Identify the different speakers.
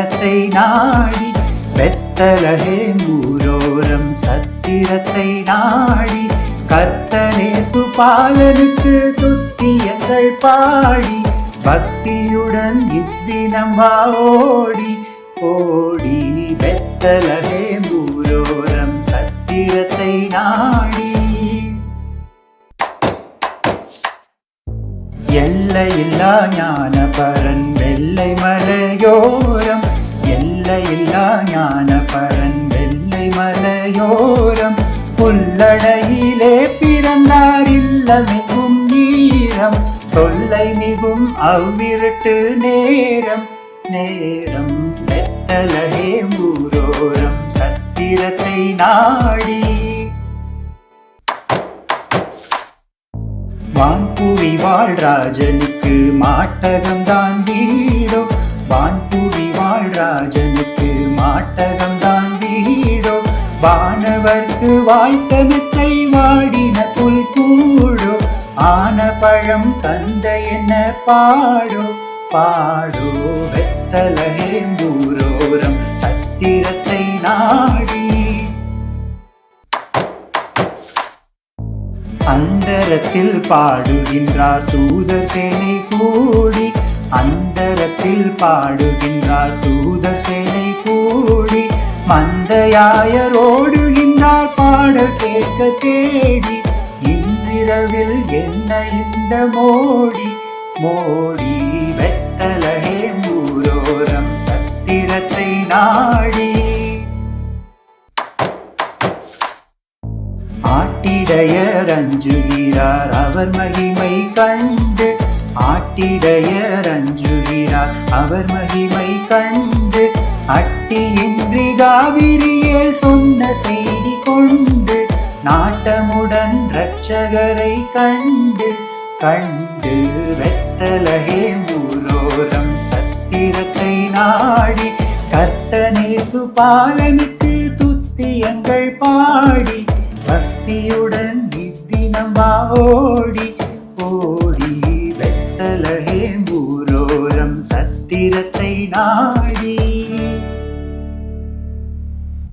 Speaker 1: சத்திரத்தை நாடி பெத்தலகேம்பூரோரம் சத்திரத்தை நாடி கர்த்தனே சுபாலனுக்கு துத்தியங்கள் பாடி பக்தியுடன் இத்தினம் ஓடி ஓடி பெத்தலகேம்பூரோரம் சத்திரத்தை நாடி. எல்லையில்லா ஞானபரன் வெள்ளை மலையோரம் எல்லையில்லா ஞான பரன் வெள்ளை மலையோரம் புல்லடையிலே பிறந்தார் இல்லமெங்கும் ஈரம் தொல்லை மிகும் அவ்விருட்டு நேரம் நேரம் வெத்தலகே மூரோரம் சத்திரத்தை நாடி. வான்புவி வாழ்ராஜனுக்கு மாட்டகம்தான் வீடோ வான் வாழ்ராஜனுக்கு மாட்டகம்தான் வீடோ. வானவர்க்கு வாய்த்த மெத்தை வாடின புல் கூடோ ஆன பழம் தந்த என்ன பாடோ. பாடோ வெத்தலகேம்பூரோரம் சத்திரத்தை நாடி. அந்தரத்தில் பாடுகின்றார் தூதர் சேனை கூடி. பாட்டில் பாடுகின்றார். தூதர் சேனை கூடி மந்தையாயரோடுகின்றார் பாடல் கேட்க தேடி. இன்றிரவில் என்ன இந்த மோடி? மோடி வெத்தலகே மூரோரம் சத்திரத்தை நாடி. ஆட்டிடையர் அஞ்சுகிறார். அவர் மகிமை கண்டு ஆட்டிடையர் அஞ்சு அஞ்சுகிறார் அவர் மகிமை கண்டு அட்டியின்றி காவிரியே சொன்ன செய்தி கொண்டு நாட்டமுடன் இரட்சகரை கண்டு கண்டு வெத்தலகே மூலோரம் சத்திரத்தை நாடி கர்த்தனேசு பாலனுக்கு துத்தியங்கள் பாடி பக்தியுடன் இத்தினம் ஓடி வீரத்தை நான்